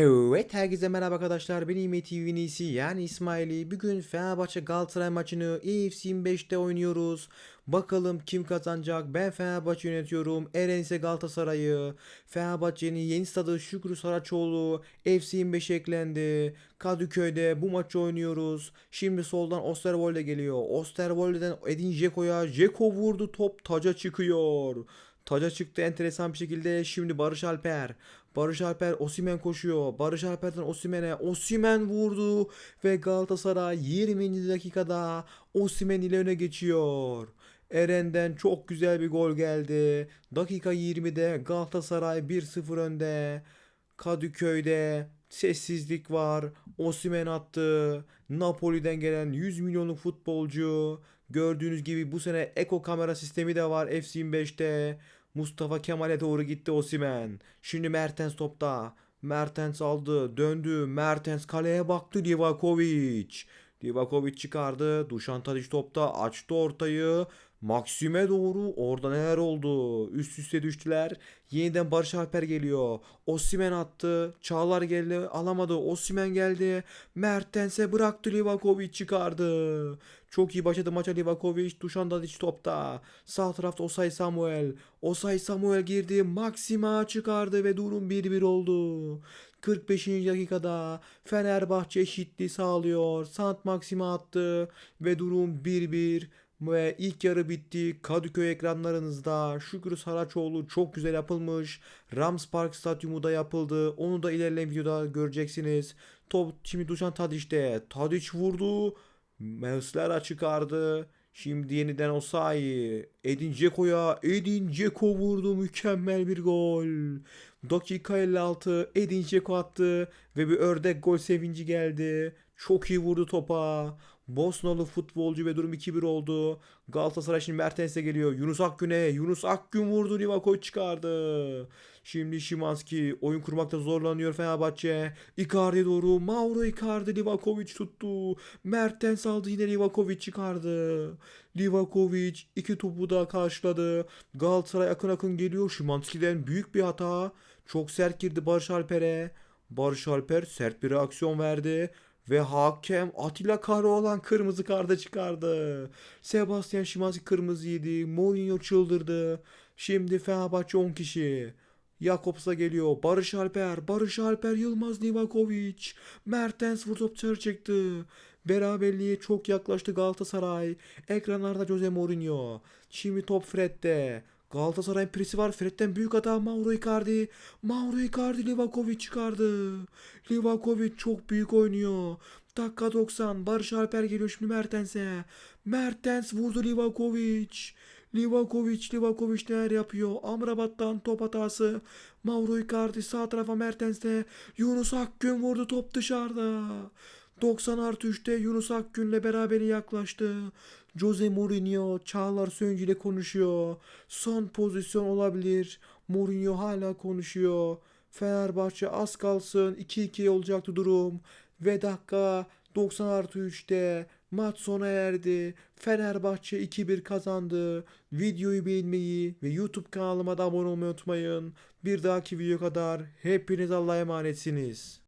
Evet herkese merhaba arkadaşlar. Ben İME TV'nin iyisi yani İsmail'i. Bugün Fenerbahçe Galatasaray maçını EFC 25'te oynuyoruz. Bakalım kim kazanacak? Ben Fenerbahçe yönetiyorum. Eren ise Galatasaray'ı. Fenerbahçe'nin yeni stadı Şükrü Saraçoğlu FC 25 eklendi. Kadıköy'de bu maçı oynuyoruz. Şimdi soldan Osterwolde geliyor. Osterwolde'den Edin Dzeko'ya. Dzeko vurdu top taca çıkıyor Taca çıktı enteresan bir şekilde. Şimdi Barış Alper. Barış Alper Osimen koşuyor. Barış Alper'den Osimen'e. Osimen vurdu ve Galatasaray 20. dakikada Osimen ile öne geçiyor. Eren'den çok güzel bir gol geldi. Dakika 20'de Galatasaray 1-0 önde. Kadıköy'de sessizlik var. Osimen attı. Napoli'den gelen 100 milyonluk futbolcu. Gördüğünüz gibi bu sene Eko kamera sistemi de var FC25'te. Mustafa Kemal'e doğru gitti Osimen. Şimdi Mertens topta. Mertens aldı, döndü. Mertens kaleye baktı Livakovic. Livakovic çıkardı. Dušan Tadić topta açtı ortayı. Maxim'e doğru orada neler oldu? Üst üste düştüler. Yeniden Barış Alper geliyor. Osimen attı. Çağlar geldi. Alamadı. Osimen geldi. Mertens'e bıraktı. Livakovic çıkardı. Çok iyi başladı maça Livakovic. Dušan Tadić topta. Sağ tarafta Osay Samuel. Osay Samuel girdi. Maxima çıkardı ve durum 1-1 oldu. 45. dakikada Fenerbahçe eşitliği sağlıyor. Sant Maxima attı ve durum 1-1 ve ilk yarı bitti. Kadıköy ekranlarınızda Şükrü Saraçoğlu çok güzel yapılmış. Rams Park Stadyumu da yapıldı. Onu da ilerleyen videoda göreceksiniz. Top şimdi Dušan Tadić'te. Tadić vurdu. Muslera çıkardı. Şimdi yeniden Osayi. Edin Dzeko'ya. Edin Dzeko vurdu. Mükemmel bir gol. Dakika 56. Edin Dzeko attı. Ve bir ördek gol sevinci geldi. Çok iyi vurdu topa. Bosnalı futbolcu ve durum 2-1 oldu. Galatasaray şimdi Mertens'e geliyor. Yunus Akgün'e. Yunus Akgün vurdu. Livakovic çıkardı. Şimdi Şimanski oyun kurmakta zorlanıyor Fenerbahçe. Icardi doğru. Mauro Icardi Livakovic tuttu. Mertens aldı yine Livakovic çıkardı. Livakovic iki topu da karşıladı. Galatasaray akın akın geliyor. Şimanski'den büyük bir hata. Çok sert girdi Barış Alper'e. Barış Alper sert bir reaksiyon verdi. Ve hakem Atilla Karaoğlan kırmızı karda çıkardı. Sebastian Szymanski kırmızı yedi. Mourinho çıldırdı. Şimdi Fenerbahçe 10 kişi. Jakobs'a geliyor. Barış Alper. Barış Alper Yılmaz Livakovic. Mertens vur top dışarı çıktı. Beraberliğe çok yaklaştı Galatasaray. Ekranlarda Jose Mourinho. Şimdi top Fred'de. Galatasaray'ın presi var. Fred'den büyük hata Mauro Icardi. Mauro Icardi Livakovic çıkardı. Livakovic çok büyük oynuyor. Dakika 90. Barış Alper geliyor şimdi Mertens'e. Mertens vurdu Livakovic. Livakovic, Livakovic neler yapıyor? Amrabat'tan top hatası. Mauro Icardi sağ tarafa Mertens'te. Yunus Akgün vurdu top dışarıda. 90 artı 3'te Yunus Akgün'le beraberi yaklaştı. Jose Mourinho Çağlar Söncü ile konuşuyor. Son pozisyon olabilir. Mourinho hala konuşuyor. Fenerbahçe az kalsın 2-2 olacaktı durum. Ve dakika 90 artı 3'te maç sona erdi. Fenerbahçe 2-1 kazandı. Videoyu beğenmeyi ve YouTube kanalıma da abone olmayı unutmayın. Bir dahaki video kadar hepiniz Allah'a emanetsiniz.